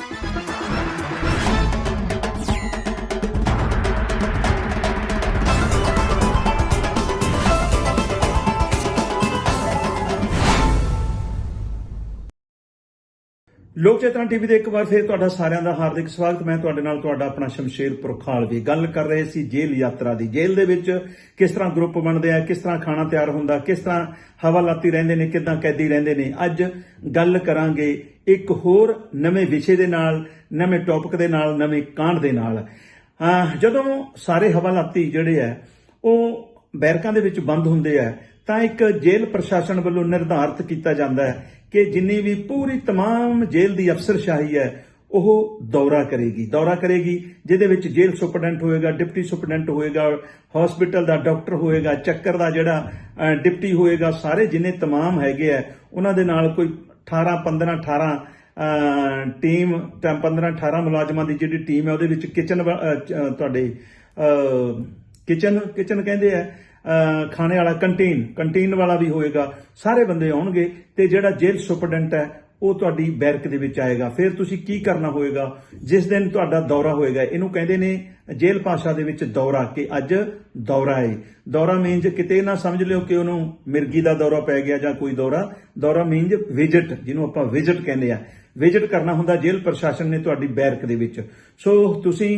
Thank you. ਲੋਕ ਚੇਤਨਾ TV ਦੇ ਇੱਕ ਵਾਰ ਫਿਰ ਤੁਹਾਡਾ ਸਾਰਿਆਂ ਦਾ ਹਾਰਦਿਕ ਸਵਾਗਤ। ਮੈਂ ਤੁਹਾਡੇ ਨਾਲ ਤੁਹਾਡਾ ਆਪਣਾ ਸ਼ਮਸ਼ੇਰ ਪੁਰਖਾਲ ਵੀ ਗੱਲ ਕਰ ਰਹੇ ਸੀ ਜੇਲ੍ਹ ਯਾਤਰਾ ਦੀ। ਜੇਲ੍ਹ ਦੇ ਵਿੱਚ ਕਿਸ ਤਰ੍ਹਾਂ ਗਰੁੱਪ ਬਣਦੇ ਆ, ਕਿਸ ਤਰ੍ਹਾਂ ਖਾਣਾ ਤਿਆਰ ਹੁੰਦਾ, ਕਿਸ ਤਰ੍ਹਾਂ ਹਵਾਲਾਤੀ ਰਹਿੰਦੇ ਨੇ, ਕਿਦਾਂ ਕੈਦੀ ਰਹਿੰਦੇ ਨੇ। ਅੱਜ ਗੱਲ ਕਰਾਂਗੇ ਇੱਕ ਹੋਰ ਨਵੇਂ ਵਿਸ਼ੇ ਦੇ ਨਾਲ, ਨਵੇਂ ਟੌਪਿਕ ਦੇ ਨਾਲ, ਨਵੇਂ ਕਾਂਡ ਦੇ ਨਾਲ। ਜਦੋਂ ਸਾਰੇ ਹਵਾਲਾਤੀ ਜਿਹੜੇ ਆ, ਉਹ ਬੈਰਕਾਂ ਦੇ ਵਿੱਚ ਬੰਦ ਹੁੰਦੇ ਆ ਤਾਂ ਇੱਕ ਜੇਲ੍ਹ ਪ੍ਰਸ਼ਾਸਨ ਵੱਲੋਂ ਨਿਰਧਾਰਤ ਕੀਤਾ ਜਾਂਦਾ ਹੈ ਕਿ ਜਿੰਨੀ ਵੀ ਪੂਰੀ तमाम ਜੇਲ੍ਹ ਦੀ ਅਫਸਰਸ਼ਾਹੀ ਹੈ ਉਹ ਦੌਰਾ ਕਰੇਗੀ ਦੌਰਾ ਕਰੇਗੀ ਜਿਹਦੇ ਵਿੱਚ ਜੇਲ੍ਹ ਸੁਪਰਡੈਂਟ ਹੋਏਗਾ ਡਿਪਟੀ ਸੁਪਰਡੈਂਟ ਹੋਏਗਾ ਹਸਪੀਟਲ ਦਾ ਡਾਕਟਰ ਹੋਏਗਾ ਚੱਕਰ ਦਾ ਜਿਹੜਾ ਅਹ, ਡਿਪਟੀ ਹੋਏਗਾ ਸਾਰੇ ਜਿੰਨੇ तमाम ਹੈਗੇ ਆ ਉਹਨਾਂ ਦੇ ਨਾਲ ਕੋਈ 18 15 18 ਅਹ, ਟੀਮ ਤਾਂ 15 18 ਮੁਲਾਜ਼ਮਾਂ ਦੀ ਜਿਹੜੀ ਟੀਮ ਹੈ ਉਹਦੇ ਵਿੱਚ ਕਿਚਨ ਤੁਹਾਡੇ ਕਿਚਨ ਕਿਚਨ ਕਹਿੰਦੇ ਆ ਅਹ, ਖਾਣੇ ਵਾਲਾ ਕੰਟੀਨ ਕੰਟੀਨ ਵਾਲਾ ਵੀ ਹੋਏਗਾ, ਸਾਰੇ ਬੰਦੇ ਆਉਣਗੇ ਤੇ ਜਿਹੜਾ ਜੇਲ੍ਹ ਸੁਪਰਡੈਂਟ ਹੈ, ਉਹ ਤੁਹਾਡੀ ਬੈਰਕ ਦੇ ਵਿੱਚ ਆਏਗਾ। ਫਿਰ ਤੁਸੀਂ ਕੀ ਕਰਨਾ ਹੋਏਗਾ? ਜਿਸ ਦਿਨ ਤੁਹਾਡਾ ਦੌਰਾ ਹੋਏਗਾ, ਇਹਨੂੰ ਕਹਿੰਦੇ ਨੇ ਜੇਲ੍ਹ ਭਾਸ਼ਾ ਦੇ ਵਿੱਚ ਦੌਰਾ, ਕਿ ਅੱਜ ਦੌਰਾ ਹੈ ਦੌਰਾ ਮੀਨਜ ਕਿਤੇ ਨਾ ਸਮਝ ਲਿਓ ਕਿ ਉਹਨੂੰ ਮਿਰਗੀ ਦਾ ਦੌਰਾ ਪੈ ਗਿਆ ਜਾਂ ਕੋਈ ਦੌਰਾ। ਦੌਰਾ ਮੀਨਜ ਵਿਜ਼ਿਟ ਜਿਹਨੂੰ ਆਪਾਂ ਵਿਜ਼ਿਟ ਕਹਿੰਦੇ ਆ। ਵਿਜ਼ਿਟ ਕਰਨਾ ਹੁੰਦਾ ਜੇਲ੍ਹ ਪ੍ਰਸ਼ਾਸਨ ਨੇ ਤੁਹਾਡੀ ਬੈਰਕ ਦੇ ਵਿੱਚ। ਸੋ ਤੁਸੀਂ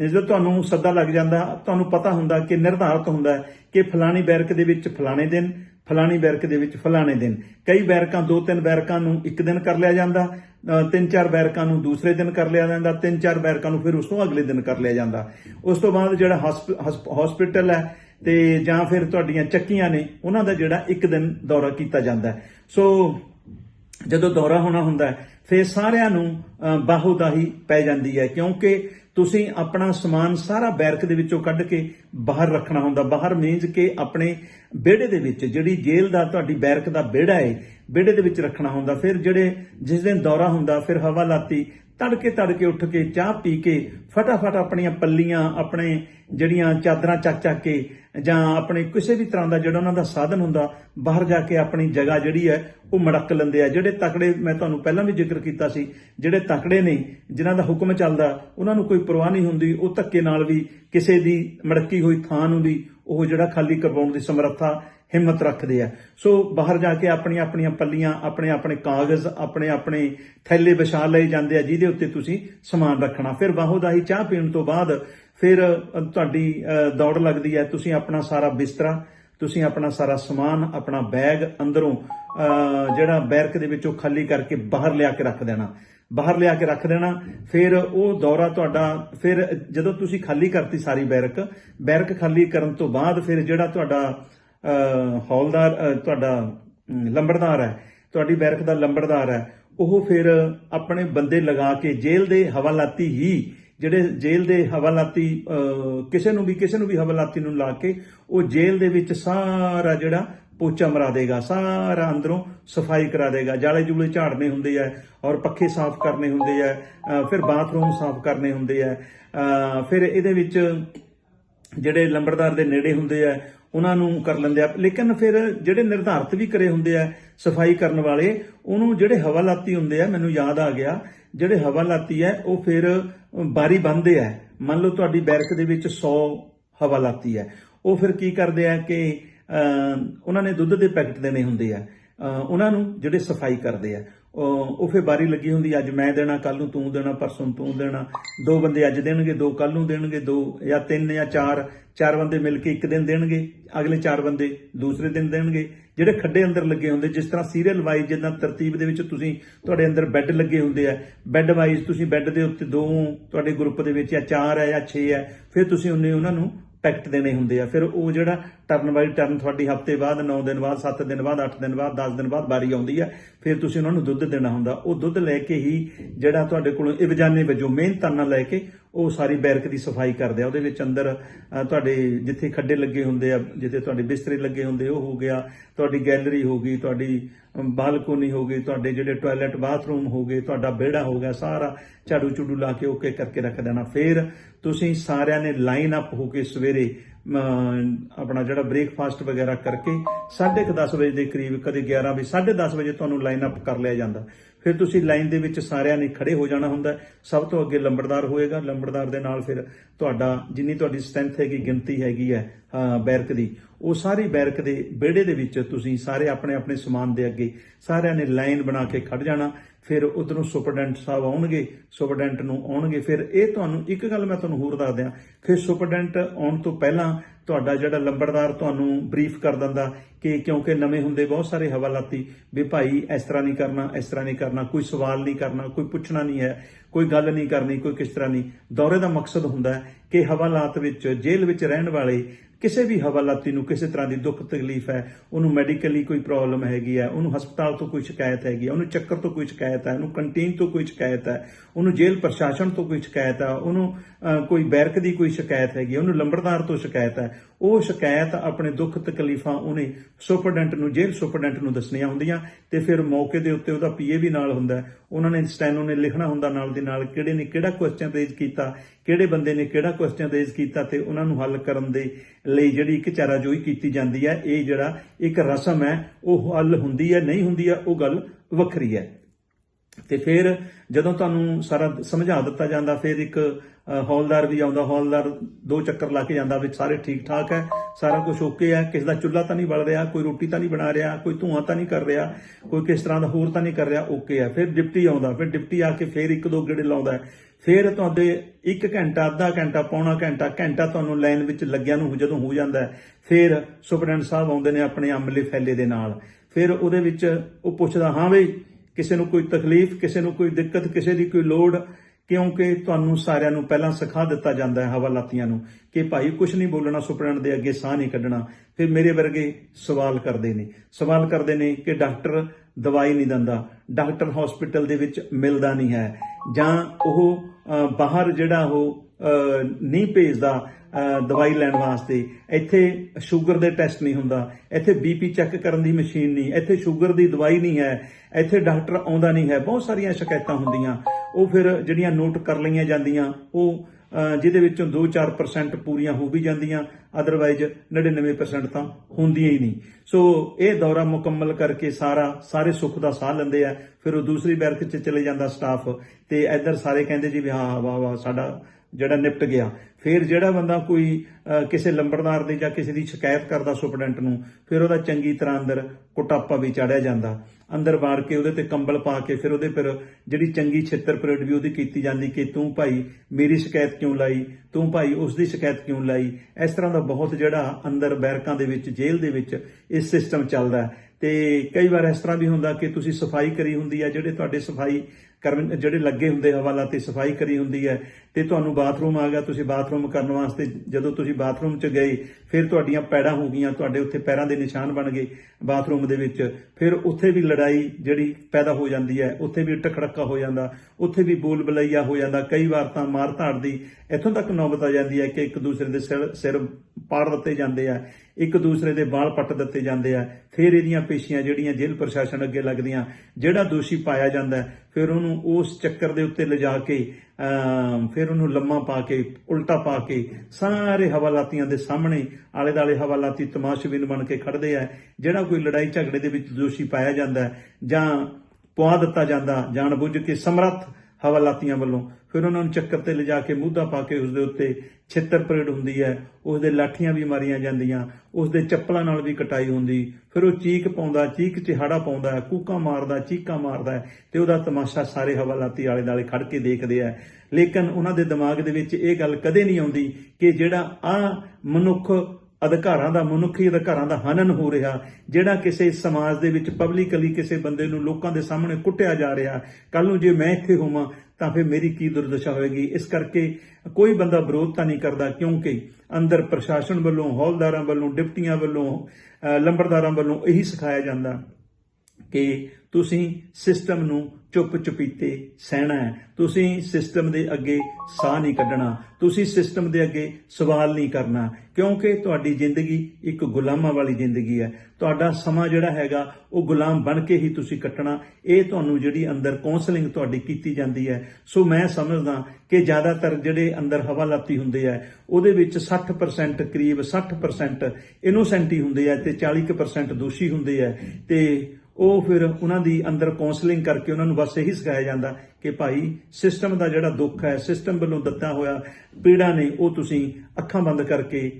ਜਦੋਂ ਤੁਹਾਨੂੰ ਸੱਦਾ ਲੱਗ ਜਾਂਦਾ, ਤੁਹਾਨੂੰ ਪਤਾ ਹੁੰਦਾ ਕਿ ਨਿਰਧਾਰਤ ਹੁੰਦਾ ਕਿ ਫਲਾਣੀ ਬੈਰਕ ਦੇ ਵਿੱਚ ਫਲਾਣੇ ਦਿਨ, ਫਲਾਣੀ ਬੈਰਕ ਦੇ ਵਿੱਚ ਫਲਾਣੇ ਦਿਨ। ਕਈ ਬੈਰਕਾਂ ਦੋ ਤਿੰਨ ਬੈਰਕਾਂ ਨੂੰ ਇੱਕ ਦਿਨ ਕਰ ਲਿਆ ਜਾਂਦਾ ਤਿੰਨ ਚਾਰ ਬੈਰਕਾਂ ਨੂੰ ਦੂਸਰੇ ਦਿਨ ਕਰ ਲਿਆ ਜਾਂਦਾ, ਤਿੰਨ ਚਾਰ ਬੈਰਕਾਂ ਨੂੰ ਫਿਰ ਉਸ ਤੋਂ ਅਗਲੇ ਦਿਨ ਕਰ ਲਿਆ ਜਾਂਦਾ। ਉਸ ਤੋਂ ਬਾਅਦ ਜਿਹੜਾ ਹਸਪੀਟਲ ਹੈ ਤੇ ਜਾਂ ਫਿਰ ਤੁਹਾਡੀਆਂ ਚੱਕੀਆਂ ਨੇ, ਉਹਨਾਂ ਦਾ ਜਿਹੜਾ ਇੱਕ ਦਿਨ ਦੌਰਾ ਕੀਤਾ ਜਾਂਦਾ ਸੋ ਜਦੋਂ ਦੌਰਾ ਹੋਣਾ ਹੁੰਦਾ ਫਿਰ ਸਾਰਿਆਂ ਨੂੰ ਅ, ਬਾਹੋਦਾਹੀ ਪੈ ਜਾਂਦੀ ਹੈ ਕਿਉਂਕਿ ਤੁਸੀਂ ਆਪਣਾ ਸਮਾਨ ਸਾਰਾ ਬੈਰਕ ਦੇ ਵਿੱਚੋਂ ਕੱਢ ਕੇ ਬਾਹਰ ਰੱਖਣਾ ਹੁੰਦਾ। ਬਾਹਰ ਮੀਨਜ ਕਿ ਆਪਣੇ ਵਿਹੜੇ ਦੇ ਵਿੱਚ ਜਿਹੜੀ ਜੇਲ੍ਹ ਦਾ ਤੁਹਾਡੀ ਬੈਰਕ ਦਾ ਵਿਹੜਾ ਹੈ ਵਿਹੜੇ ਦੇ ਵਿੱਚ ਰੱਖਣਾ ਹੁੰਦਾ। ਫਿਰ ਜਿਹੜੇ ਜਿਸ ਦਿਨ ਦੌਰਾ ਹੁੰਦਾ ਫਿਰ ਹਵਾ ਲਾਤੀ ਤੜਕੇ ਤੜਕੇ ਉੱਠ ਕੇ ਚਾਹ ਪੀ ਕੇ ਫਟਾਫਟ ਆਪਣੀਆਂ ਪੱਲੀਆਂ ਆਪਣੇ ਜਿਹੜੀਆਂ ਚਾਦਰਾਂ ਚੱਕ ਚੱਕ ਕੇ ਜਾਂ ਆਪਣੇ ਕਿਸੇ ਵੀ ਤਰ੍ਹਾਂ ਦਾ ਜਿਹੜਾ ਉਹਨਾਂ ਦਾ ਸਾਧਨ ਹੁੰਦਾ, ਬਾਹਰ ਜਾ ਕੇ ਆਪਣੀ ਜਗ੍ਹਾ ਜਿਹੜੀ ਹੈ, ਉਹ ਮੜਕ ਲੈਂਦੇ ਆ। ਜਿਹੜੇ ਤਕੜੇ, ਮੈਂ ਤੁਹਾਨੂੰ ਪਹਿਲਾਂ ਵੀ ਜ਼ਿਕਰ ਕੀਤਾ ਸੀ, ਜਿਹੜੇ ਤਕੜੇ ਨੇ, ਜਿਨ੍ਹਾਂ ਦਾ ਹੁਕਮ ਚੱਲਦਾ, ਉਹਨਾਂ ਨੂੰ ਕੋਈ ਪਰਵਾਹ ਨਹੀਂ ਹੁੰਦੀ, ਉਹ ਧੱਕੇ ਨਾਲ ਵੀ ਕਿਸੇ ਦੀ ਮੜਕੀ ਹੋਈ ਥਾਂ ਨੂੰ ਵੀ ਉਹ ਜਿਹੜਾ ਖਾਲੀ ਕਰਵਾਉਣ ਦੀ ਸਮਰੱਥਾ ਹਿੰਮਤ ਰੱਖਦੇ ਆ। ਸੋ ਬਾਹਰ ਜਾ ਕੇ ਆਪਣੀਆਂ ਆਪਣੀਆਂ ਪੱਲੀਆਂ, ਆਪਣੇ ਆਪਣੇ ਕਾਗਜ਼, ਆਪਣੇ ਆਪਣੇ ਥੈਲੇ ਵਿਛਾ ਲਏ ਜਾਂਦੇ ਆ, ਜਿਹਦੇ ਉੱਤੇ ਤੁਸੀਂ ਸਮਾਨ ਰੱਖਣਾ। ਫਿਰ ਬਾਹੋਦਾਹੀ ਚਾਹ ਪੀਣ ਤੋਂ ਬਾਅਦ ਫਿਰ ਤੁਹਾਡੀ ਦੌੜ ਲੱਗਦੀ ਹੈ। ਤੁਸੀਂ ਆਪਣਾ ਸਾਰਾ ਬਿਸਤਰਾ, ਤੁਸੀਂ ਆਪਣਾ ਸਾਰਾ ਸਮਾਨ, ਆਪਣਾ ਬੈਗ ਅੰਦਰੋਂ ਜਿਹੜਾ ਬੈਰਕ ਦੇ ਵਿੱਚੋਂ ਖਾਲੀ ਕਰਕੇ ਬਾਹਰ ਲਿਆ ਕੇ ਰੱਖ ਦੇਣਾ। ਬਾਹਰ ਲਿਆ ਕੇ ਰੱਖ ਦੇਣਾ। ਫਿਰ ਉਹ ਦੌਰਾ ਤੁਹਾਡਾ, ਫਿਰ ਜਦੋਂ ਤੁਸੀਂ ਖਾਲੀ ਕਰਤੀ ਸਾਰੀ ਬੈਰਕ ਬੈਰਕ ਖਾਲੀ ਕਰਨ ਤੋਂ ਬਾਅਦ ਫਿਰ ਜਿਹੜਾ ਤੁਹਾਡਾ ਹੌਲਦਾਰ ਅ, ਤੁਹਾਡਾ ਲੰਬੜਦਾਰ ਹੈ ਤੁਹਾਡੀ ਬੈਰਕ ਦਾ ਲੰਬੜਦਾਰ ਹੈ ਉਹ ਫਿਰ ਆਪਣੇ ਬੰਦੇ ਲਗਾ ਕੇ ਜੇਲ੍ਹ ਦੇ ਹਵਾਲਾਤੀ ਹੀ ਜਿਹੜੇ ਜੇਲ੍ਹ ਦੇ ਹਵਾਲਾਤੀ ਕਿਸੇ ਨੂੰ ਵੀ ਕਿਸੇ ਨੂੰ ਵੀ ਹਵਾਲਾਤੀ ਨੂੰ ਲਾ ਕੇ ਉਹ ਜੇਲ੍ਹ ਦੇ ਵਿੱਚ ਸਾਰਾ ਜਿਹੜਾ ਪੋਚਾ ਮਰਾ ਦੇਗਾ ਸਾਰਾ ਅੰਦਰੋਂ ਸਫ਼ਾਈ ਕਰਾ ਦੇਗਾ ਜਾਲੇ ਜੂਲੇ ਝਾੜਨੇ ਹੁੰਦੇ ਆ ਔਰ ਪੱਖੇ ਸਾਫ਼ ਕਰਨੇ ਹੁੰਦੇ ਆ ਫਿਰ ਬਾਥਰੂਮ ਸਾਫ਼ ਕਰਨੇ ਹੁੰਦੇ ਆ ਫਿਰ ਇਹਦੇ ਵਿੱਚ ਜਿਹੜੇ ਲੰਬੜਦਾਰ ਦੇ ਨੇੜੇ ਹੁੰਦੇ ਆ ਉਹਨਾਂ ਨੂੰ ਕਰ ਲੈਂਦੇ ਆ। ਲੇਕਿਨ ਫਿਰ ਜਿਹੜੇ ਨਿਰਧਾਰਤ ਵੀ ਕਰੇ ਹੁੰਦੇ ਆ ਸਫ਼ਾਈ ਕਰਨ ਵਾਲੇ, ਉਹਨੂੰ ਜਿਹੜੇ ਹਵਾਲਾਤੀ ਹੁੰਦੇ ਆ, ਮੈਨੂੰ ਯਾਦ ਆ ਗਿਆ, ਜਿਹੜੇ ਹਵਾਲਾਤੀ ਆ, ਉਹ ਫਿਰ ਬਾਰੀ ਬੰਨਦੇ ਆ। ਮੰਨ ਲਓ ਤੁਹਾਡੀ ਬੈਰਕ ਦੇ ਵਿੱਚ 100 ਹਵਾਲਾਤੀ ਹੈ ਉਹ ਫਿਰ ਕੀ ਕਰਦੇ ਆ ਕਿ ਉਹਨਾਂ ਨੇ ਦੁੱਧ ਦੇ ਪੈਕਟ ਦੇਣੇ ਹੁੰਦੇ ਆ। ਉਹਨਾਂ ਨੂੰ ਜਿਹੜੇ ਸਫ਼ਾਈ ਕਰਦੇ ਆ। ਉਹ ਫਿਰ ਬਾਰੀ ਲੱਗੀ ਹੁੰਦੀ, ਅੱਜ ਮੈਂ ਦੇਣਾ ਕੱਲ ਨੂੰ ਤੂੰ ਦੇਣਾ, ਪਰਸੋਂ ਤੂੰ ਦੇਣਾ। ਦੋ ਬੰਦੇ ਅੱਜ ਦੇਣਗੇ, ਦੋ ਕੱਲ ਨੂੰ ਦੇਣਗੇ, ਦੋ ਜਾਂ ਤਿੰਨ ਜਾਂ ਚਾਰ। ਚਾਰ ਬੰਦੇ ਮਿਲ ਕੇ ਇੱਕ ਦਿਨ ਦੇਣਗੇ, ਅਗਲੇ ਚਾਰ ਬੰਦੇ ਦੂਸਰੇ ਦਿਨ ਦੇਣਗੇ। ਜਿਹੜੇ ਖੱਡੇ ਅੰਦਰ ਲੱਗੇ ਹੁੰਦੇ, ਜਿਸ ਤਰ੍ਹਾਂ ਸੀਰੀਅਲ ਵਾਈਜ਼ ਜਿੱਦਾਂ ਤਰਤੀਬ ਦੇ ਵਿੱਚ ਤੁਸੀਂ ਤੁਹਾਡੇ ਅੰਦਰ ਬੈੱਡ ਲੱਗੇ ਹੁੰਦੇ ਆ। ਬੈੱਡ ਵਾਈਜ਼ ਤੁਸੀਂ ਬੈੱਡ ਦੇ ਉੱਤੇ ਦੋ, ਤੁਹਾਡੇ ਗਰੁੱਪ ਦੇ ਵਿੱਚ ਜਾਂ ਚਾਰ ਹੈ ਜਾਂ 6 ਹੈ ਫਿਰ ਤੁਸੀਂ ਉਹਨੇ ਉਹਨਾਂ ਨੂੰ ਪੈਕਟ ਦੇਣੇ ਹੁੰਦੇ ਆ। ਫਿਰ ਉਹ ਜਿਹੜਾ ਟਰਨ ਬਾਈ ਟਰਨ ਤੁਹਾਡੀ ਹਫ਼ਤੇ ਬਾਅਦ 9 ਦਿਨ ਬਾਅਦ 7 ਦਿਨ ਬਾਅਦ 8 ਦਿਨ ਬਾਅਦ 10 ਦਿਨ ਬਾਅਦ ਵਾਰੀ ਆਉਂਦੀ ਆ, ਫਿਰ ਤੁਸੀਂ ਉਹਨਾਂ ਨੂੰ ਦੁੱਧ ਦੇਣਾ ਹੁੰਦਾ। ਉਹ ਦੁੱਧ ਲੈ ਕੇ ਹੀ ਜਿਹੜਾ ਤੁਹਾਡੇ ਕੋਲੋਂ ਇਵਜਾਨੇ ਵਜੋਂ ਮਿਹਨਤਾਂ ਲੈ ਕੇ ਉਹ ਸਾਰੀ ਬੈਰਕ ਦੀ ਸਫ਼ਾਈ ਕਰਦੇ ਆ। ਉਹਦੇ ਵਿੱਚ ਅੰਦਰ ਤੁਹਾਡੇ ਜਿੱਥੇ ਖੱਡੇ ਲੱਗੇ ਹੁੰਦੇ ਆ, ਜਿੱਥੇ ਤੁਹਾਡੇ ਬਿਸਤਰੇ ਲੱਗੇ ਹੁੰਦੇ, ਉਹ ਹੋ ਗਿਆ। ਤੁਹਾਡੀ ਗੈਲਰੀ ਹੋ ਗਈ, ਤੁਹਾਡੀ ਬਾਲਕੋਨੀ ਹੋ ਗਈ, ਤੁਹਾਡੇ ਜਿਹੜੇ ਟਾਇਲਟ ਬਾਥਰੂਮ ਹੋ ਗਏ, ਤੁਹਾਡਾ ਵਿਹੜਾ ਹੋ ਗਿਆ, ਸਾਰਾ ਝਾੜੂ ਝੂੜੂ ਲਾ ਕੇ ਓਕੇ ਕਰਕੇ ਰੱਖ ਦੇਣਾ। ਫਿਰ ਤੁਸੀਂ ਸਾਰਿਆਂ ਨੇ ਲਾਈਨ ਅਪ ਹੋ ਕੇ ਸਵੇਰੇ ਆਪਣਾ ਜਿਹੜਾ ਬ੍ਰੇਕਫਾਸਟ ਵਗੈਰਾ ਕਰਕੇ 10:30 ਵਜੇ ਦੇ ਕਰੀਬ, ਕਦੇ 11 ਵਜੇ 10:30 ਵਜੇ ਤੁਹਾਨੂੰ ਲਾਈਨ ਅਪ ਕਰ ਲਿਆ ਜਾਂਦਾ। ਫਿਰ ਤੁਸੀਂ ਲਾਈਨ ਦੇ ਵਿੱਚ ਸਾਰਿਆਂ ਨੇ ਖੜੇ ਹੋ ਜਾਣਾ ਹੁੰਦਾ ਸਭ ਤੋਂ ਅੱਗੇ ਲੰਬੜਦਾਰ ਹੋਏਗਾ। ਲੰਬੜਦਾਰ ਦੇ ਨਾਲ ਫਿਰ ਤੁਹਾਡਾ, ਜਿੰਨੀ ਤੁਹਾਡੀ ਸਟਰੈਂਥ ਹੈਗੀ, ਗਿਣਤੀ ਹੈਗੀ ਹੈ ਬੈਰਕ ਦੀ, ਉਹ ਸਾਰੀ ਬੈਰਕ ਦੇ ਵਿਹੜੇ ਦੇ ਵਿੱਚ ਤੁਸੀਂ ਸਾਰੇ ਆਪਣੇ ਆਪਣੇ ਸਮਾਨ ਦੇ ਅੱਗੇ ਸਾਰਿਆਂ ਨੇ ਲਾਈਨ ਬਣਾ ਕੇ ਖੜ ਜਾਣਾ। ਫਿਰ ਉਧਰੋਂ ਸੁਪਰਡੈਂਟ ਸਾਹਿਬ ਆਉਣਗੇ, ਸੁਪਰਡੈਂਟ ਨੂੰ ਆਉਣਗੇ। ਫਿਰ ਇਹ ਤੁਹਾਨੂੰ, ਇੱਕ ਗੱਲ ਮੈਂ ਤੁਹਾਨੂੰ ਹੋਰ ਦੱਸ ਦਿਆਂ। ਕਿ ਸੁਪਰਡੈਂਟ ਆਉਣ ਤੋਂ ਪਹਿਲਾਂ ਤੁਹਾਡਾ ਜਿਹੜਾ ਲੰਬੜਦਾਰ ਤੁਹਾਨੂੰ ਬਰੀਫ ਕਰ ਦਿੰਦਾ ਕਿ ਕਿਉਂਕਿ ਨਵੇਂ ਹੁੰਦੇ ਬਹੁਤ ਸਾਰੇ ਹਵਾਲਾਤੀ ਵੀ ਭਾਈ ਇਸ ਤਰ੍ਹਾਂ ਨਹੀਂ ਕਰਨਾ, ਇਸ ਤਰ੍ਹਾਂ ਨਹੀਂ ਕਰਨਾ, ਕੋਈ ਸਵਾਲ ਨਹੀਂ ਕਰਨਾ, ਕੋਈ ਪੁੱਛਣਾ ਨਹੀਂ ਹੈ, ਕੋਈ ਗੱਲ ਨਹੀਂ ਕਰਨੀ, ਕੋਈ ਕਿਸ ਤਰ੍ਹਾਂ ਨਹੀਂ। ਦੌਰੇ ਦਾ ਮਕਸਦ ਹੁੰਦਾ ਕਿ ਹਵਾਲਾਤ ਵਿੱਚ, ਜੇਲ੍ਹ ਵਿੱਚ ਰਹਿਣ ਵਾਲੇ ਕਿਸੇ ਵੀ ਹਵਾਲਾਤੀ ਨੂੰ ਕਿਸੇ ਤਰ੍ਹਾਂ ਦੀ ਦੁੱਖ ਤਕਲੀਫ ਹੈ, ਉਹਨੂੰ ਮੈਡੀਕਲੀ ਕੋਈ ਪ੍ਰੋਬਲਮ ਹੈਗੀ ਹੈ, ਉਹਨੂੰ ਹਸਪਤਾਲ ਤੋਂ ਕੋਈ ਸ਼ਿਕਾਇਤ ਹੈਗੀ ਹੈ, ਉਹਨੂੰ ਚੱਕਰ ਤੋਂ ਕੋਈ ਸ਼ਿਕਾਇਤ ਹੈ, ਉਹਨੂੰ ਕੰਟੀਨ ਤੋਂ ਕੋਈ ਸ਼ਿਕਾਇਤ ਹੈ, ਉਹਨੂੰ ਜੇਲ੍ਹ ਪ੍ਰਸ਼ਾਸਨ ਤੋਂ ਕੋਈ ਸ਼ਿਕਾਇਤ ਹੈ, ਉਹਨੂੰ ਕੋਈ ਬੈਰਕ ਦੀ ਕੋਈ ਸ਼ਿਕਾਇਤ ਹੈਗੀ ਹੈ, ਉਹਨੂੰ ਲੰਬੜਦਾਰ ਤੋਂ ਸ਼ਿਕਾਇਤ ਹੈ, ਉਹ ਸ਼ਿਕਾਇਤ ਆਪਣੇ ਦੁੱਖ ਤਕਲੀਫਾਂ ਉਹਨੇ ਸੁਪਰਡੈਂਟ ਨੂੰ, ਜੇਲ੍ਹ ਸੁਪਰਡੈਂਟ ਨੂੰ ਦੱਸਣੀਆਂ ਹੁੰਦੀਆਂ ਤੇ ਫਿਰ ਮੌਕੇ ਦੇ ਉੱਤੇ ਉਹਦਾ ਪੀਏ ਵੀ ਨਾਲ ਹੁੰਦਾ ਉਹਨਾਂ ਨੇ ਸਟੈਨੋ ਨੇ ਲਿਖਣਾ ਹੁੰਦਾ ਨਾਲ ਦੀ ਨਾਲ ਕਿਹੜੇ ਨੇ ਕਿਹੜਾ ਕੁਐਸਚਨ ਰੇਜ਼ ਕੀਤਾ, ਕਿਹੜੇ ਬੰਦੇ ਨੇ ਕਿਹੜਾ ਕੁਐਸਚਨ ਰੇਜ਼ ਕੀਤਾ ਤੇ ਉਹਨਾਂ ਨੂੰ ਹੱਲ ਕਰਨ ਦੇ ਲਈ ਜਿਹੜੀ ਇੱਕ ਚਾਰਾਜੋਈ ਕੀਤੀ ਜਾਂਦੀ ਹੈ, ਇਹ ਜਿਹੜਾ ਇੱਕ ਰਸਮ ਹੈ, ਉਹ ਹੱਲ ਹੁੰਦੀ ਹੈ, ਨਹੀਂ ਹੁੰਦੀ ਹੈ, ਉਹ ਗੱਲ ਵੱਖਰੀ ਹੈ। ਤੇ ਫਿਰ ਜਦੋਂ ਤੁਹਾਨੂੰ ਸਾਰਾ ਸਮਝਾ ਦਿੱਤਾ ਜਾਂਦਾ, ਫਿਰ ਇੱਕ ਹੌਲਦਾਰ ਵੀ ਆਉਂਦਾ, ਹੌਲਦਾਰ ਦੋ ਚੱਕਰ ਲਾ ਕੇ ਜਾਂਦਾ ਵੀ ਸਾਰੇ ਠੀਕ ਠਾਕ ਹੈ, ਸਾਰਾ ਕੁਝ ਓਕੇ ਹੈ, ਕਿਸੇ ਦਾ ਚੁੱਲ੍ਹਾ ਤਾਂ ਨਹੀਂ ਬਲ ਰਿਹਾ, ਕੋਈ ਰੋਟੀ ਤਾਂ ਨਹੀਂ ਬਣਾ ਰਿਹਾ, ਕੋਈ ਧੂਆਂ ਤਾਂ ਨਹੀਂ ਕਰ ਰਿਹਾ, ਕੋਈ ਕਿਸ ਤਰ੍ਹਾਂ ਦਾ ਹੋਰ ਤਾਂ ਨਹੀਂ ਕਰ ਰਿਹਾ, ਓਕੇ ਹੈ। ਫਿਰ ਡਿਪਟੀ ਆਉਂਦਾ, ਫਿਰ ਡਿਪਟੀ ਆ ਕੇ ਫਿਰ ਇੱਕ ਦੋ ਗੇੜੇ ਲਾਉਂਦਾ ਫਿਰ ਤੁਹਾਡੇ 1 ਘੰਟਾ, ਅੱਧਾ ਘੰਟਾ, ਪੌਣਾ ਘੰਟਾ ਘੰਟਾ ਤੁਹਾਨੂੰ ਲਾਈਨ ਵਿੱਚ ਲੱਗਿਆ ਨੂੰ ਜਦੋਂ ਹੋ ਜਾਂਦਾ ਫਿਰ ਸੁਪਰਡੈਂਟ ਸਾਹਿਬ ਆਉਂਦੇ ਨੇ ਆਪਣੇ ਅਮਲੇ ਫੈਲੇ ਦੇ ਨਾਲ। ਫਿਰ ਉਹਦੇ ਵਿੱਚ ਉਹ ਪੁੱਛਦਾ, ਹਾਂ ਬਈ ਕਿਸੇ ਨੂੰ ਕੋਈ ਤਕਲੀਫ, ਕਿਸੇ ਨੂੰ ਕੋਈ ਦਿੱਕਤ, ਕਿਸੇ ਦੀ ਕੋਈ ਲੋੜ, ਕਿਉਂਕਿ ਤੁਹਾਨੂੰ ਸਾਰਿਆਂ ਨੂੰ ਪਹਿਲਾਂ ਸਿਖਾ ਦਿੱਤਾ ਜਾਂਦਾ ਹੈ ਹਵਾਲਾਤੀਆਂ ਨੂੰ ਕਿ ਭਾਈ ਕੁਝ ਨਹੀਂ ਬੋਲਣਾ ਸੁਪਰਡੈਂਟ ਦੇ ਅੱਗੇ ਸਾਹ ਨਹੀਂ ਕੱਢਣਾ। ਫਿਰ ਮੇਰੇ ਵਰਗੇ ਸਵਾਲ ਕਰਦੇ ਨੇ। ਸਵਾਲ ਕਰਦੇ ਨੇ ਕਿ ਡਾਕਟਰ ਦਵਾਈ ਨਹੀਂ ਦਿੰਦਾ, ਡਾਕਟਰ ਹਸਪੀਟਲ ਦੇ ਵਿੱਚ ਮਿਲਦਾ ਨਹੀਂ ਹੈ ਜਾਂ ਉਹ ਬਾਹਰ ਜਿਹੜਾ ਉਹ ਨਹੀਂ ਭੇਜਦਾ ਦਵਾਈ ਲੈਣ ਵਾਸਤੇ। ਇੱਥੇ ਸ਼ੂਗਰ ਦੇ ਟੈਸਟ ਨਹੀਂ ਹੁੰਦਾ। ਇੱਥੇ ਬੀਪੀ ਚੈੱਕ ਕਰਨ ਦੀ ਮਸ਼ੀਨ ਨਹੀਂ। ਇੱਥੇ ਸ਼ੂਗਰ ਦੀ ਦਵਾਈ ਨਹੀਂ ਹੈ। ਇੱਥੇ ਡਾਕਟਰ ਆਉਂਦਾ ਨਹੀਂ ਹੈ। ਬਹੁਤ ਸਾਰੀਆਂ ਸ਼ਿਕਾਇਤਾਂ ਹੁੰਦੀਆਂ। ਉਹ ਫਿਰ ਜਿਹੜੀਆਂ ਨੋਟ ਕਰ ਲਈਆਂ ਜਾਂਦੀਆਂ, ਉਹ ਜਿਹਦੇ ਵਿੱਚੋਂ 2-4% ਪੂਰੀਆਂ ਹੋ ਵੀ ਜਾਂਦੀਆਂ। ਅਦਰਵਾਈਜ਼ 99% ਤਾਂ ਹੁੰਦੀਆਂ ਹੀ ਨਹੀਂ। ਸੋ ਇਹ ਦੌਰਾ ਮੁਕੰਮਲ ਕਰਕੇ ਸਾਰਾ, ਸਾਰੇ ਸੁੱਖ ਦਾ ਸਾਹ ਲੈਂਦੇ ਆ। ਫਿਰ ਉਹ ਦੂਸਰੀ ਬੈਰਕ 'ਚ ਚਲੇ ਜਾਂਦਾ ਸਟਾਫ ਤੇ ਇੱਧਰ ਸਾਰੇ ਕਹਿੰਦੇ ਜੀ ਵੀ ਹਾਂ, ਵਾਹ ਵਾਹ, ਸਾਡਾ ਜਿਹੜਾ ਨਿਪਟ ਗਿਆ। ਫਿਰ ਜਿਹੜਾ ਬੰਦਾ ਕੋਈ ਕਿਸੇ ਲੰਬੜਦਾਰ ਦੀ ਜਾਂ ਕਿਸੇ ਦੀ ਸ਼ਿਕਾਇਤ ਕਰਦਾ ਸੁਪਰਡੈਂਟ ਨੂੰ, ਫਿਰ ਉਹਦਾ ਚੰਗੀ ਤਰ੍ਹਾਂ ਅੰਦਰ ਕੁਟਾਪਾ ਵੀ ਚਾੜਿਆ ਜਾਂਦਾ। ਅੰਦਰ ਵਾੜ ਕੇ ਉਹਦੇ ਤੇ ਕੰਬਲ ਪਾ ਕੇ ਫਿਰ ਉਹਦੇ ਪਰ ਜਿਹੜੀ ਚੰਗੀ ਛਿੱਤਰ ਪਰੇਡ ਵੀ ਉਹਦੀ ਕੀਤੀ ਜਾਂਦੀ ਕਿ ਤੂੰ ਭਾਈ ਮੇਰੀ ਸ਼ਿਕਾਇਤ ਕਿਉਂ ਲਾਈ? ਤੂੰ ਭਾਈ ਉਸ ਦੀ ਸ਼ਿਕਾਇਤ ਕਿਉਂ ਲਾਈ? ਇਸ ਤਰ੍ਹਾਂ ਦਾ ਬਹੁਤ ਜਿਹੜਾ ਅੰਦਰ ਬੈਰਕਾਂ ਦੇ ਵਿੱਚ, ਜੇਲ੍ਹ ਦੇ ਵਿੱਚ ਇਹ ਸਿਸਟਮ ਚੱਲਦਾ ਹੈ। ਤੇ ਕਈ ਵਾਰ ਇਸ ਤਰ੍ਹਾਂ ਵੀ ਹੁੰਦਾ ਕਿ ਤੁਸੀਂ ਸਫ਼ਾਈ ਕਰੀ ਹੁੰਦੀ ਹੈ, ਜਿਹੜੇ ਤੁਹਾਡੇ ਸਫ਼ਾਈ ਕਰਮ, ਜਿਹੜੇ ਲੱਗੇ ਹੁੰਦੇ ਹਵਾਲਾ ਤੇ ਸਫ਼ਾਈ ਕਰੀ ਹੁੰਦੀ ਹੈ, ਤੇ ਤੁਹਾਨੂੰ ਬਾਥਰੂਮ ਆ ਗਿਆ, ਤੁਸੀਂ ਬਾਥਰੂਮ ਕਰਨ ਵਾਸਤੇ ਜਦੋਂ ਤੁਸੀਂ ਬਾਥਰੂਮ 'ਚ ਗਏ, ਫਿਰ ਤੁਹਾਡੀਆਂ ਪੈੜਾਂ ਹੋ ਗਈਆਂ, ਤੁਹਾਡੇ ਉੱਥੇ ਪੈਰਾਂ ਦੇ ਨਿਸ਼ਾਨ ਬਣ ਗਏ ਬਾਥਰੂਮ ਦੇ ਵਿੱਚ, ਫਿਰ ਉੱਥੇ ਵੀ ਲੜਾਈ ਜਿਹੜੀ ਪੈਦਾ ਹੋ ਜਾਂਦੀ ਹੈ, ਉੱਥੇ ਵੀ ਟਕੜਕਾ ਹੋ ਜਾਂਦਾ, ਉੱਥੇ ਵੀ ਬੋਲ ਬਲਈਆ ਹੋ ਜਾਂਦਾ, ਕਈ ਵਾਰ ਤਾਂ ਮਾਰ ਧਾੜ ਦੀ ਇੱਥੋਂ ਤੱਕ ਨੌਬਤ ਆ ਜਾਂਦੀ ਹੈ ਕਿ ਇੱਕ ਦੂਸਰੇ ਦੇ ਸਿਰ ਸਿਰ ਪਾੜ ਦਿੱਤੇ ਜਾਂਦੇ ਆ। ਇੱਕ ਦੂਸਰੇ ਦੇ ਵਾਲ ਪੱਟ ਦਿੱਤੇ ਜਾਂਦੇ ਆ। ਫਿਰ ਇਹਦੀਆਂ ਪੇਸ਼ੀਆਂ ਜਿਹੜੀਆਂ ਜੇਲ੍ਹ ਪ੍ਰਸ਼ਾਸਨ ਅੱਗੇ ਲੱਗਦੀਆਂ, ਜਿਹੜਾ ਦੋਸ਼ੀ ਪਾਇਆ ਜਾਂਦਾ, ਫਿਰ ਉਹਨੂੰ ਉਸ ਚੱਕਰ ਦੇ ਉੱਤੇ ਲਿਜਾ ਕੇ ਫਿਰ ਉਹਨੂੰ ਲੰਮਾ ਪਾ ਕੇ, ਉਲਟਾ ਪਾ ਕੇ, ਸਾਰੇ ਹਵਾਲਾਤੀਆਂ ਦੇ ਸਾਹਮਣੇ ਆਲੇ ਦਾਲੇ ਹਵਾਲਾਤੀ ਤਮਾਸ਼ਬੀਨ ਬਣ ਕੇ ਖੜਦੇ ਆ। ਜਿਹੜਾ ਕੋਈ ਲੜਾਈ ਝਗੜੇ ਦੇ ਵਿੱਚ ਦੋਸ਼ੀ ਪਾਇਆ ਜਾਂਦਾ, ਜਾਂ ਪੁਆ ਦਿੱਤਾ ਜਾਂਦਾ ਜਾਣ ਬੁੱਝ ਕੇ ਸਮਰੱਥ ਹਵਾਲਾਤੀਆਂ ਵੱਲੋਂ। ਫਿਰ ਉਹਨਾਂ ਨੂੰ ਚੱਕਰ ਤੇ ਲਿਜਾ ਕੇ ਮੂਧਾ ਪਾ ਕੇ ਉਸ ਦੇ ਉੱਤੇ ਛਿੱਤਰ ਪਰੇਡ ਹੁੰਦੀ ਹੈ। ਉਸ ਦੇ ਲਾਠੀਆਂ ਵੀ ਮਾਰੀਆਂ ਜਾਂਦੀਆਂ। ਉਸ ਦੇ ਚੱਪਲਾਂ ਨਾਲ ਵੀ ਕਟਾਈ ਹੁੰਦੀ। ਫਿਰ ਉਹ ਚੀਕ ਪਾਉਂਦਾ ਚੀਕ ਚਿਹਾੜਾ ਪਾਉਂਦਾ ਹੈ, ਕੂਕਾਂ ਮਾਰਦਾ ਚੀਕਾਂ ਮਾਰਦਾ ਹੈ ਤੇ ਉਹਦਾ ਤਮਾਸ਼ਾ ਸਾਰੇ ਹਵਾਲਾਤੀ ਆਲੇ ਦਾਲੇ ਖੜ ਕੇ ਦੇਖਦੇ ਆ ਲੇਕਿਨ ਉਹਨਾਂ ਦੇ ਦਿਮਾਗ ਦੇ ਵਿੱਚ ਇਹ ਗੱਲ ਕਦੇ ਨਹੀਂ ਆਉਂਦੀ ਕਿ ਜਿਹੜਾ ਆ ਮਨੁੱਖ ਅਧਿਕਾਰਾਂ ਦਾ, ਮਨੁੱਖੀ ਅਧਿਕਾਰਾਂ ਦਾ ਹਨਨ ਹੋ ਰਿਹਾ, ਜਿਹੜਾ ਕਿਸੇ ਸਮਾਜ ਦੇ ਵਿੱਚ ਪਬਲਿਕਲੀ ਕਿਸੇ ਬੰਦੇ ਨੂੰ ਲੋਕਾਂ ਦੇ ਸਾਹਮਣੇ ਕੁੱਟਿਆ ਜਾ ਰਿਹਾ ਕੱਲ ਨੂੰ ਜੇ ਮੈਂ ਇੱਥੇ ਹੋਵਾਂ, ਤਾਂ ਫਿਰ ਮੇਰੀ ਕੀ ਦੁਰਦਸ਼ਾ ਹੋਏਗੀ? ਇਸ ਕਰਕੇ ਕੋਈ ਬੰਦਾ ਵਿਰੋਧ ਤਾਂ ਨਹੀਂ ਕਰਦਾ, ਕਿਉਂਕਿ ਅੰਦਰ ਪ੍ਰਸ਼ਾਸਨ ਵੱਲੋਂ, ਹੌਲਦਾਰਾਂ ਵੱਲੋਂ, ਡਿਪਟੀਆਂ ਵੱਲੋਂ ਅਹ ਲੰਬੜਦਾਰਾਂ ਵੱਲੋਂ ਇਹੀ ਸਿਖਾਇਆ ਜਾਂਦਾ। ਕਿ ਤੁਸੀਂ ਸਿਸਟਮ ਨੂੰ ਚੁੱਪ ਚੁਪੀਤੇ ਸਹਿਣਾ ਹੈ। ਤੁਸੀਂ ਸਿਸਟਮ ਦੇ ਅੱਗੇ ਸਾਹ ਨਹੀਂ ਕੱਢਣਾ। ਤੁਸੀਂ ਸਿਸਟਮ ਦੇ ਅੱਗੇ ਸਵਾਲ ਨਹੀਂ ਕਰਨਾ। ਕਿਉਂਕਿ ਤੁਹਾਡੀ ਜ਼ਿੰਦਗੀ ਇੱਕ ਗੁਲਾਮਾਂ ਵਾਲੀ ਜ਼ਿੰਦਗੀ ਹੈ। ਤੁਹਾਡਾ ਸਮਾਂ ਜਿਹੜਾ ਹੈਗਾ, ਉਹ ਗੁਲਾਮ ਬਣ ਕੇ ਹੀ ਤੁਸੀਂ ਕੱਟਣਾ। ਇਹ ਤੁਹਾਨੂੰ ਜਿਹੜੀ ਅੰਦਰ ਕਾਉਂਸਲਿੰਗ ਤੁਹਾਡੀ ਕੀਤੀ ਜਾਂਦੀ ਹੈ। ਸੋ ਮੈਂ ਸਮਝਦਾ ਕਿ ਜ਼ਿਆਦਾਤਰ ਜਿਹੜੇ ਅੰਦਰ ਹਵਾਲਾਤੀ ਹੁੰਦੇ ਆ, ਉਹਦੇ ਵਿੱਚ 60% ਕਰੀਬ 60% ਇਨੋਸੈਂਟੀ ਹੀ ਹੁੰਦੇ ਆ ਤੇ 40% ਦੋਸ਼ੀ ਹੁੰਦੇ ਆ। ਤੇ ਉਹ ਫਿਰ ਉਹਨਾਂ ਦੀ ਅੰਦਰ ਕਾਉਂਸਲਿੰਗ ਕਰਕੇ ਉਹਨਾਂ ਨੂੰ ਬਸ ਇਹੀ ਸਿਖਾਇਆ ਜਾਂਦਾ ਕਿ ਭਾਈ ਸਿਸਟਮ ਦਾ ਜਿਹੜਾ ਦੁੱਖ ਹੈ ਸਿਸਟਮ ਵੱਲੋਂ ਦਿੱਤਾ ਹੋਇਆ ਪੀੜਾ ਨੇ ਉਹ ਤੁਸੀਂ ਅੱਖਾਂ ਬੰਦ ਕਰਕੇ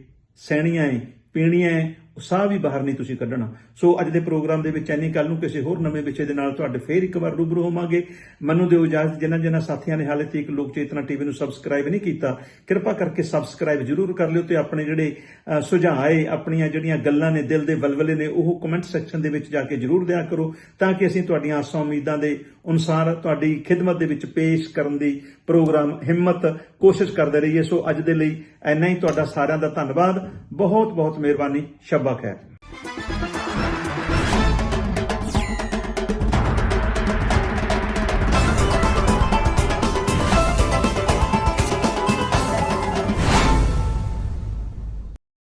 ਸਹਿਣੀਆਂ ਹੈ ਪੀਣੀਆਂ ਹੈ ਉਹ ਸਾਹ ਵੀ ਬਾਹਰ ਨਹੀਂ ਤੁਸੀਂ ਕੱਢਣਾ। ਸੋ ਅੱਜ ਦੇ ਪ੍ਰੋਗਰਾਮ ਦੇ ਵਿੱਚ ਐਨੀ ਕੱਲ ਨੂੰ ਕਿਸੇ ਹੋਰ ਨਵੇਂ ਵਿਸ਼ੇ ਦੇ ਨਾਲ ਤੁਹਾਡੇ ਫੇਰ ਇੱਕ ਵਾਰ ਰੂਬਰੂ ਹੋਵਾਂਗੇ। ਮੈਨੂੰ ਦਿਓ ਇਜਾਜ਼ਤ ਜਿਨ੍ਹਾਂ ਜਿਨ੍ਹਾਂ ਸਾਥੀਆਂ ਨੇ ਹਾਲੇ ਤੱਕ ਲੋਕ ਚੇਤਨਾ ਟੀਵੀ ਨੂੰ ਸਬਸਕ੍ਰਾਈਬ ਨਹੀਂ ਕੀਤਾ ਕਿਰਪਾ ਕਰਕੇ ਸਬਸਕ੍ਰਾਈਬ ਜ਼ਰੂਰ ਕਰ ਲਿਓ ਤੇ ਆਪਣੇ ਜਿਹੜੇ ਅ, ਸੁਝਾਅ ਏ ਆਪਣੀਆਂ ਜਿਹੜੀਆਂ ਗੱਲਾਂ ਨੇ ਦਿਲ ਦੇ ਵਲਵਲੇ ਨੇ ਉਹ ਕਮੈਂਟ ਸੈਕਸ਼ਨ ਦੇ ਵਿੱਚ ਜਾ ਕੇ ਜ਼ਰੂਰ ਦਿਆ ਕਰੋ ਤਾਂ ਕਿ ਅਸੀਂ ਤੁਹਾਡੀਆਂ ਆਸਾਂ ਉਮੀਦਾਂ ਦੇ ਅਨੁਸਾਰ ਤੁਹਾਡੀ ਖਿਦਮਤ ਦੇ ਵਿੱਚ ਪੇਸ਼ ਕਰਨ ਦੀ ਪ੍ਰੋਗਰਾਮ ਹਿੰਮਤ ਕੋਸ਼ਿਸ਼ ਕਰਦੇ ਰਹੀਏ। ਸੋ ਅੱਜ ਦੇ ਲਈ ਇੰਨਾ ਹੀ। ਤੁਹਾਡਾ ਸਾਰਿਆਂ ਦਾ ਧੰਨਵਾਦ। ਬਹੁਤ ਬਹੁਤ ਮਿਹਰਬਾਨੀ। ਸ਼ੱਬਾ ਖੈਰ।